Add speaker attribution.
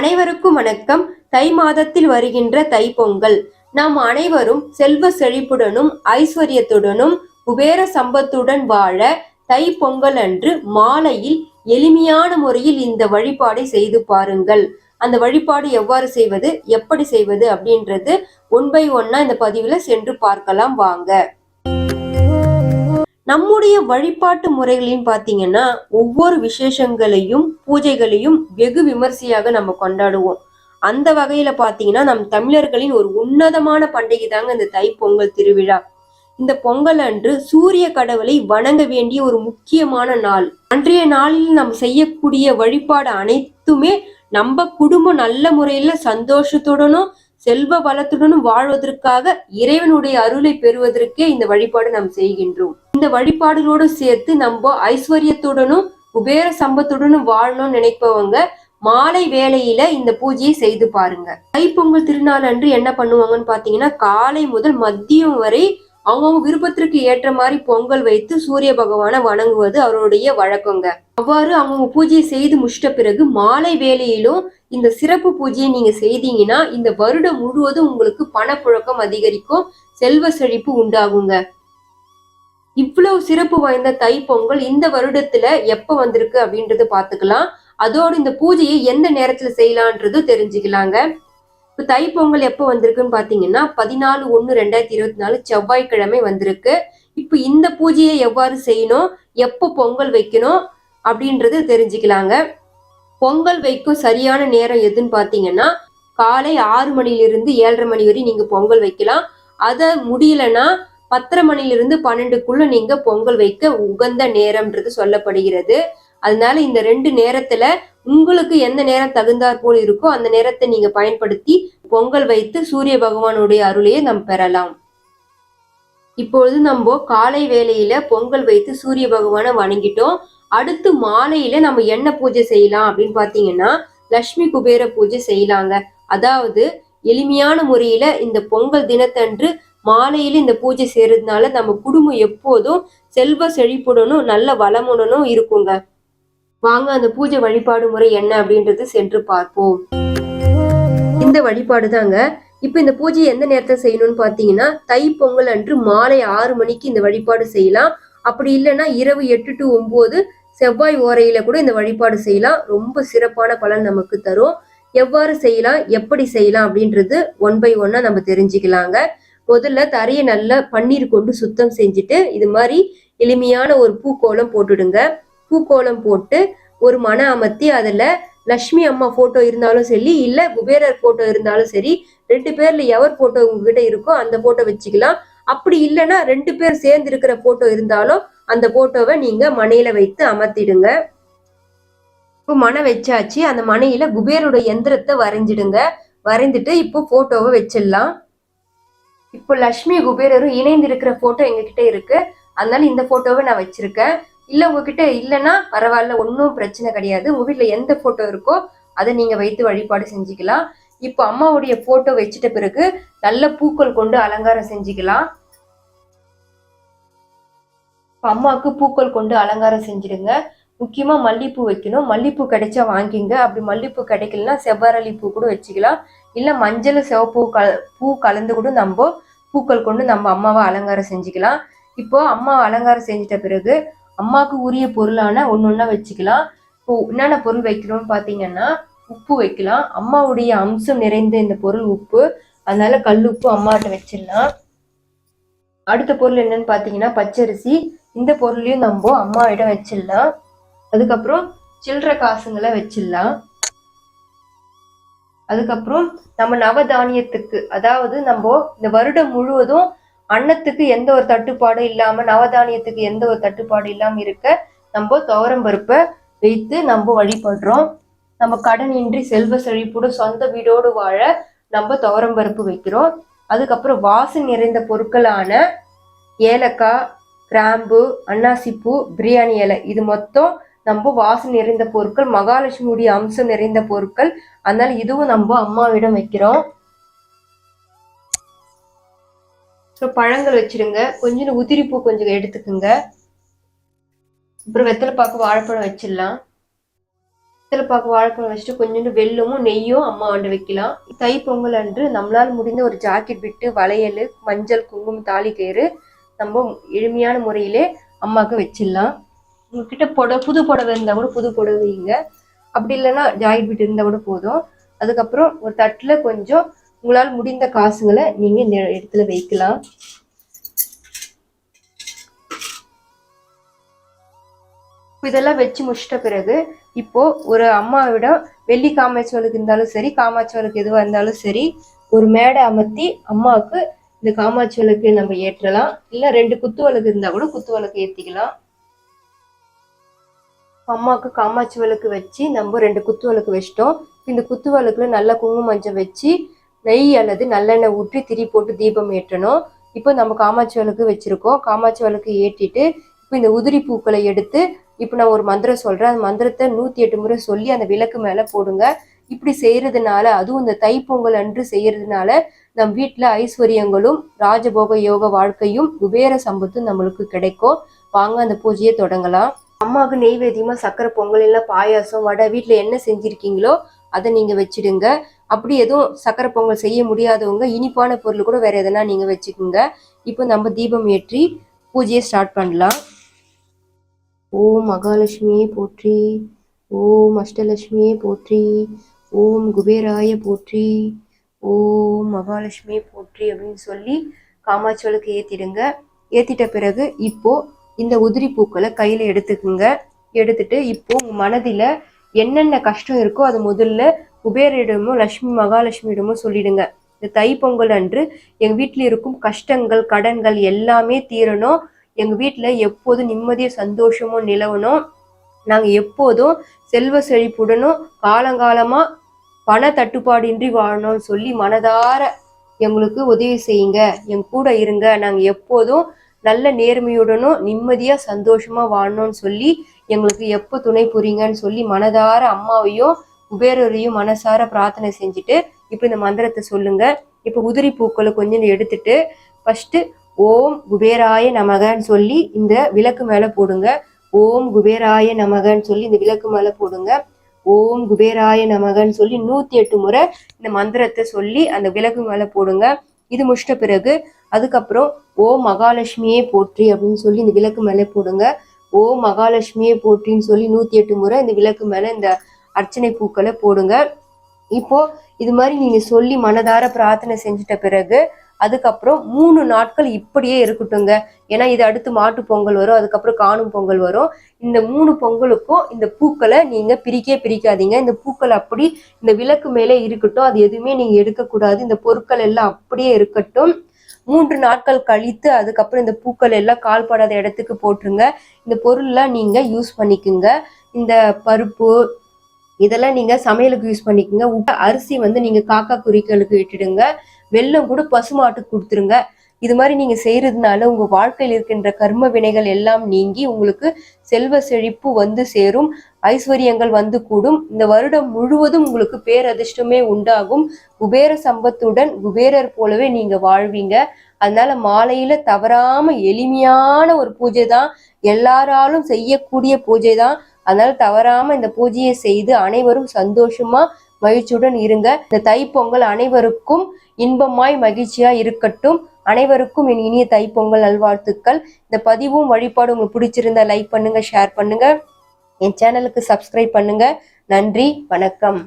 Speaker 1: அனைவருக்கும் வணக்கம். தை மாதத்தில் வருகின்ற தைப்பொங்கல் நாம் அனைவரும் செல்வ செழிப்புடனும் ஐஸ்வர்யத்துடனும் குபேர சம்பத்துடன் வாழ தை பொங்கல் அன்று மாலையில் எளிமையான முறையில் இந்த வழிபாடை செய்து பாருங்கள். அந்த வழிபாடு எவ்வாறு செய்வது எப்படி செய்வது அப்படின்றது ஒன் பை ஒன்னா இந்த பதிவுல சென்று பார்க்கலாம். வாங்க. நம்முடைய வழிபாட்டு முறைகளையும் பார்த்தீங்கன்னா ஒவ்வொரு விசேஷங்களையும் பூஜைகளையும் வெகு விமர்சையாக நம்ம கொண்டாடுவோம். அந்த வகையில பாத்தீங்கன்னா நம் தமிழர்களின் ஒரு உன்னதமான பண்டிகை தாங்க இந்த தைப்பொங்கல் திருவிழா. இந்த பொங்கல் அன்று சூரிய கடவுளை வணங்க வேண்டிய ஒரு முக்கியமான நாள். அன்றைய நாளில் நாம் செய்யக்கூடிய வழிபாடு அனைத்துமே நம்ம குடும்பம் நல்ல முறையில சந்தோஷத்துடனும் செல்வ வளத்துடனும் வாழ்வதற்காக இறைவனுடைய அருளை பெறுவதற்கே இந்த வழிபாடு நாம் செய்கின்றோம். இந்த வழிபாடுகளோடு சேர்த்து நம்ம ஐஸ்வர்யத்துடனும் குபேர சம்பத்துடனும் வாழணும்னு நினைப்பவங்க மாலை வேளையில இந்த பூஜையை செய்து பாருங்க. தைப்பொங்கல் திருநாள் அன்று என்ன பண்ணுவாங்கன்னு பாத்தீங்கன்னா காலை முதல் மதியம் வரை அவங்கவுங்க விருப்பத்திற்கு ஏற்ற மாதிரி பொங்கல் வைத்து சூரிய பகவானை வணங்குவது அவருடைய வழக்கங்க. அவ்வாறு அவங்க பூஜையை செய்து முடிச்சிட்ட பிறகு மாலை வேளையிலும் இந்த சிறப்பு பூஜையை நீங்க செய்தீங்கன்னா இந்த வருடம் முழுவதும் உங்களுக்கு பணப்புழக்கம் அதிகரிக்கும் செல்வ செழிப்பு உண்டாகுங்க. இவ்வளவு சிறப்பு வாய்ந்த தை பொங்கல் இந்த வருடத்துல எப்ப வந்திருக்கு அப்படின்றது பாத்துக்கலாம் அதோடு இந்த பூஜையை எந்த நேரத்துல செய்யலான்றது தெரிஞ்சுக்கலாங்க. இப்ப தை பொங்கல் எப்போ வந்திருக்குன்னு பாத்தீங்கன்னா பதினாலு ஒன்று ரெண்டாயிரத்தி இருபத்தி நாலு செவ்வாய்க்கிழமை வந்திருக்கு. இப்ப இந்த பூஜையை எவ்வாறு செய்யணும் எப்போ பொங்கல் வைக்கணும் அப்படின்றது தெரிஞ்சுக்கலாங்க. பொங்கல் வைக்கும் சரியான நேரம் எதுன்னு பாத்தீங்கன்னா காலை ஆறு மணிலிருந்து ஏழரை மணி வரை நீங்க பொங்கல் வைக்கலாம். அதை முடியலன்னா பத்தரை மணிலிருந்து பன்னெண்டுக்குள்ள நீங்க பொங்கல் வைக்க உகந்த நேரம்ன்றது சொல்லப்படுகிறது. அதனால இந்த ரெண்டு நேரத்துல உங்களுக்கு எந்த நேரம் தகுந்தாற் போல் இருக்கோ அந்த நேரத்தை நீங்க பயன்படுத்தி பொங்கல் வைத்து சூரிய பகவானுடைய அருளையே நாம் பெறலாம். இப்பொழுது நம்ம காலை வேளையில பொங்கல் வைத்து சூரிய பகவானை வணங்கிட்டோம். அடுத்து மாலையில நம்ம என்ன பூஜை செய்யலாம் அப்படின்னு பாத்தீங்கன்னா லட்சுமி குபேர பூஜை செய்யலாங்க. அதாவது எளிமையான முறையில இந்த பொங்கல் தினத்தன்று மாலையில இந்த பூஜை செய்யறதுனால நம்ம குடும்பம் எப்போதும் செல்வ செழிப்புடனும் நல்ல வளமுடனும் இருக்குங்க. வாங்க அந்த பூஜை வழிபாடு முறை என்ன அப்படின்றது சென்று பார்ப்போம். இந்த வழிபாடு தாங்க. இப்ப இந்த பூஜை எந்த நேரத்துல செய்யணும்னு பாத்தீங்கன்னா தை பொங்கல் அன்று மாலை ஆறு மணிக்கு இந்த வழிபாடு செய்யலாம். அப்படி இல்லைன்னா இரவு எட்டு டு ஒன்பது செவ்வாய் ஓரையில கூட இந்த வழிபாடு செய்யலாம். ரொம்ப சிறப்பான பலன் நமக்கு தரும். எவ்வாறு செய்யலாம்? எப்படி செய்யலாம்? அப்படின்றது ஒன் பை ஒன்னா நம்ம தெரிஞ்சுக்கலாங்க. முதல்ல தரையை நல்லா பன்னீர் கொண்டு சுத்தம் செஞ்சுட்டு இது மாதிரி எளிமையான ஒரு பூக்கோலம் போட்டுடுங்க. பூக்கோலம் போட்டு ஒரு மன அமர்த்தி அதுல லக்ஷ்மி அம்மா போட்டோ இருந்தாலும் சரி இல்ல குபேரர் போட்டோ இருந்தாலும் சரி ரெண்டு பேர்ல எவர் போட்டோ உங்ககிட்ட இருக்கோ அந்த போட்டோ வச்சுக்கலாம். அப்படி இல்லைன்னா ரெண்டு பேர் சேர்ந்து இருக்கிற போட்டோ இருந்தாலும் அந்த போட்டோவை நீங்க மனையில வைத்து அமர்த்திடுங்க. இப்போ மனை வச்சாச்சு அந்த மனையில குபேரோட எந்திரத்தை வரைஞ்சிடுங்க. வரைந்துட்டு இப்போ போட்டோவை வச்சிடலாம். இப்போ லக்ஷ்மி குபேரரும் இணைந்து இருக்கிற போட்டோ எங்ககிட்ட இருக்கு. அதனால இந்த போட்டோவை நான் வச்சிருக்கேன். இல்ல உங்ககிட்ட இல்லைன்னா பரவாயில்ல ஒன்றும் பிரச்சனை கிடையாது. உங்க வீட்டுல எந்த போட்டோ இருக்கோ அதை நீங்க வைத்து வழிபாடு செஞ்சுக்கலாம். இப்போ அம்மாவுடைய போட்டோ வச்சிட்ட பிறகு நல்ல பூக்கள் கொண்டு அலங்காரம் செஞ்சுக்கலாம். அம்மாவுக்கு பூக்கள் கொண்டு அலங்காரம் செஞ்சிடுங்க. முக்கியமாக மல்லிப்பூ வைக்கணும். மல்லிப்பூ கிடைச்சா வாங்கிங்க. அப்படி மல்லிப்பூ கிடைக்கலனா செவ்வரளி பூ கூட வச்சுக்கலாம். இல்லை மஞ்சள் சிவப்பூ கல பூ கலந்து கூட நம்ம பூக்கள் கொண்டு நம்ம அம்மாவை அலங்காரம் செஞ்சுக்கலாம். இப்போ அம்மா அலங்காரம் செஞ்சிட்ட பிறகு அம்மாவுக்கு உரிய பொருளான ஒன்று ஒன்றா வச்சுக்கலாம். இப்போ என்னென்ன பொருள் வைக்கணும்னு பார்த்தீங்கன்னா உப்பு வைக்கலாம். அம்மாவுடைய அம்சம் நிறைந்த இந்த பொருள் உப்பு. அதனால கல் உப்பு அம்மாட்ட வச்சிடலாம். அடுத்த பொருள் என்னன்னு பார்த்தீங்கன்னா பச்சரிசி. இந்த பொருளையும் நம்ம அம்மாவிடம் வச்சிடலாம். அதுக்கப்புறம் சில்லற காசுங்களை வச்சிடலாம். அதுக்கப்புறம் நம்ம நவதானியத்துக்கு அதாவது நம்ம இந்த வருடம் முழுவதும் அன்னத்துக்கு எந்த ஒரு தட்டுப்பாடும் இல்லாம நவதானியத்துக்கு எந்த ஒரு தட்டுப்பாடு இல்லாம இருக்க நம்ம துவரம் பருப்பை வைத்து நம்ம வழிபடுறோம். நம்ம கடன் இன்றி செல்வ செழிப்போடு சொந்த வீடோடு வாழ நம்ம துவரம் பருப்பு வைக்கிறோம். அதுக்கப்புறம் வாசம் நிறைந்த பொருட்களான ஏலக்காய் கிராம்பு அன்னாசிப்பூ பிரியாணி இலை. இது மொத்தம் நம்ம வாசம் நிறைந்த பொருட்கள் மகாலட்சுமியுடைய அம்சம் நிறைந்த பொருட்கள். அதனால இதுவும் நம்ம அம்மாவிடம் வைக்கிறோம். ஸோ பழங்கள் வச்சிருங்க. கொஞ்சம் உதிரிப்பூ கொஞ்சம் எடுத்துக்குங்க. அப்புறம் வெத்தலை பாக்கு வாழைப்பழம் வச்சிடலாம். பாக்கு வாழைப்பழம் வச்சுட்டு கொஞ்சோண்டு வெள்ளமும் நெய்யும் அம்மா ஆண்டு வைக்கலாம். தை பொங்கல் அன்று நம்மளால் முடிந்த ஒரு ஜாக்கெட் விட்டு வளையல் மஞ்சள் குங்குமம் தாலி கயிறு நம்ம எளிமையான முறையிலே அம்மாவுக்கு வச்சிடலாம். உங்ககிட்ட புட புது புடவை இருந்தால் கூட புது புடவை வைங்க அப்படி இல்லைன்னா ஜாயிண்ட் விட்டு இருந்தால் கூட போதும். அதுக்கப்புறம் ஒரு தட்டில் கொஞ்சம் உங்களால் முடிந்த காசுங்களை நீங்கள் இந்த இடத்துல வைக்கலாம். இதெல்லாம் வச்சு முடிச்சிட்ட பிறகு இப்போ ஒரு அம்மாவிடம் வெள்ளி காமாட்சிவலுக்கு இருந்தாலும் சரி காமாட்சிவலுக்கு எதுவாக இருந்தாலும் சரி ஒரு மேடை அமர்த்தி அம்மாவுக்கு இந்த காமாட்சி விளக்கு நம்ம ஏற்றலாம். இல்லை ரெண்டு குத்து விளக்கு இருந்தால் கூட குத்து விளக்கு ஏற்றிக்கலாம் அம்மாவுக்கு காமாட்சி விளக்கு வச்சு நம்ம ரெண்டு குத்து விளக்கு வச்சிட்டோம். இந்த குத்து விளக்குல நல்ல குங்கும மஞ்சள் வச்சு நெய் அல்லது நல்லெண்ணெய் ஊற்றி திரி போட்டு தீபம் ஏற்றணும். இப்போ நம்ம காமாட்சி விளக்கு வச்சிருக்கோம். காமாட்சி விளக்கு ஏற்றிட்டு இப்போ இந்த உதிரி பூக்களை எடுத்து இப்போ நான் ஒரு மந்திரம் சொல்றேன். அந்த மந்திரத்தை நூத்தி எட்டு முறை சொல்லி அந்த விளக்கு மேல போடுங்க. இப்படி செய்யறதுனால அதுவும் இந்த தைப்பொங்கல் அன்று செய்யறதுனால நம் வீட்டில் ஐஸ்வர்யங்களும் ராஜபோக யோக வாழ்க்கையும் குபேர சம்பத்தும் நம்மளுக்கு கிடைக்கும். வாங்க அந்த பூஜையை தொடங்கலாம். அம்மாவுக்கு நெய்வேத்தியமாக சக்கரை பொங்கல் இல்லை பாயாசம் வடை வீட்டில் என்ன செஞ்சுருக்கீங்களோ அதை நீங்கள் வச்சிடுங்க. அப்படி எதுவும் சக்கரை பொங்கல் செய்ய முடியாதவங்க இனிப்பான பொருள் கூட வேறு எதனா நீங்கள் வச்சுக்கோங்க. இப்போ நம்ம தீபம் ஏற்றி பூஜையை ஸ்டார்ட் பண்ணலாம். ஓம் மகாலட்சுமியே போற்றி ஓம் அஷ்டலட்சுமியே போற்றி ஓம் குபேராய போற்றி ஓம் மகாலட்சுமி போற்றி அப்படின்னு சொல்லி காமாட்சிகளுக்கு ஏற்றிடுங்க ஏற்றிட்ட பிறகு இப்போது இந்த உதிரி பூக்களை கையில் எடுத்துக்குங்க. எடுத்துட்டு இப்போ உங்கள் மனதில் என்னென்ன கஷ்டம் இருக்கோ அது முதல்ல குபேரிடமோ லக்ஷ்மி மகாலட்சுமியிடமோ சொல்லிடுங்க. இந்த தை பொங்கல் அன்று எங்கள் வீட்டில் இருக்கும் கஷ்டங்கள் கடன்கள் எல்லாமே தீரணும். எங்கள் வீட்டில் எப்போதும் நிம்மதியும் சந்தோஷமும் நிலவணும். நாங்கள் எப்போதும் செல்வ செழிப்புடனும் காலங்காலமாக பண தட்டுப்பாடின்றி வாழணும்னு சொல்லி மனதார எங்களுக்கு உதவி செய்யுங்க. எங்க கூட இருங்க. நாங்கள் எப்போதும் நல்ல நேர்மையுடனும் நிம்மதியாக சந்தோஷமாக வாழணும்னு சொல்லி எங்களுக்கு எப்போ துணை புரியுங்கன்னு சொல்லி மனதார அம்மாவையும் குபேரரையும் மனசார பிரார்த்தனை செஞ்சுட்டு இப்போ இந்த மந்திரத்தை சொல்லுங்க. இப்போ உதிரி பூக்களை கொஞ்சம் எடுத்துட்டு ஃபஸ்ட்டு ஓம் குபேராய நமகன்னு சொல்லி இந்த விளக்கு மேலே போடுங்க. ஓம் குபேராய நமகன்னு சொல்லி இந்த விளக்கு மேலே போடுங்க. ஓம் குபேராய நமகன்னு சொல்லி நூத்தி எட்டு முறை இந்த மந்திரத்தை சொல்லி அந்த விளக்கு மேலே போடுங்க. இது முடிச்சிட்ட பிறகு அதுக்கப்புறம் ஓ மகாலட்சுமியே போற்றி அப்படின்னு சொல்லி இந்த விளக்கு மேலே போடுங்க. ஓ மகாலட்சுமியே போற்றின்னு சொல்லி நூத்தி எட்டு முறை இந்த விளக்கு மேலே இந்த அர்ச்சனை பூக்களை போடுங்க. இப்போ இது மாதிரி நீங்க சொல்லி மனதார பிரார்த்தனை செஞ்சிட்ட பிறகு அதுக்கப்புறம் மூணு நாட்கள் இப்படியே இருக்கட்டுங்க ஏன்னா இது அடுத்து மாட்டு பொங்கல் வரும் அதுக்கப்புறம் காணும் பொங்கல் வரும். இந்த மூணு பொங்கலுக்கும் இந்த பூக்களை நீங்க பிரிக்கே பிரிக்காதீங்க. இந்த பூக்கள் அப்படி இந்த விளக்கு மேலே இருக்கட்டும் அது எதுவுமே நீங்க எடுக்கக்கூடாது. இந்த பொருட்கள் எல்லாம் அப்படியே இருக்கட்டும். மூன்று நாட்கள் கழித்து அதுக்கப்புறம் இந்த பூக்கள் எல்லாம் கால்படாத இடத்துக்கு போட்டுருங்க. இந்த பொருள்லாம் நீங்க யூஸ் பண்ணிக்குங்க. இந்த பருப்பு இதெல்லாம் நீங்க சமையலுக்கு யூஸ் பண்ணிக்கோங்க. உப்பு அரிசி வந்து நீங்க காக்கா குருவிகளுக்கு விட்டுடுங்க வெள்ளம் கூட பசுமாட்டுக்கு கொடுத்துருங்க. இது மாதிரி நீங்க செய்யறதுனால உங்க வாழ்க்கையில் இருக்கின்ற கர்ம வினைகள் எல்லாம் நீங்கி உங்களுக்கு செல்வ செழிப்பு வந்து சேரும். ஐஸ்வர்யங்கள் வந்து கூடும். இந்த வருடம் முழுவதும் உங்களுக்கு பேரதிர்ஷ்டமே உண்டாகும். குபேர சம்பத்துடன் குபேரர் போலவே நீங்க வாழ்வீங்க. அதனால மாலையில தவறாம எளிமையான ஒரு பூஜை தான் எல்லாராலும் செய்யக்கூடிய பூஜை தான் அதனால தவறாம இந்த பூஜையை செய்து அனைவரும் சந்தோஷமா மகிழ்ச்சியுடன் இருங்க. இந்த தைப்பொங்கல் அனைவருக்கும் இன்பமாய் மகிழ்ச்சியா இருக்கட்டும். அனைவருக்கும் என் இனிய தைப்பொங்கல் நல்வாழ்த்துக்கள். இந்த பதிவும் வழிபாடு உங்களுக்கு பிடிச்சிருந்தா லைக் பண்ணுங்க ஷேர் பண்ணுங்க. என் சேனலுக்கு சப்ஸ்கிரைப் பண்ணுங்க. நன்றி வணக்கம்.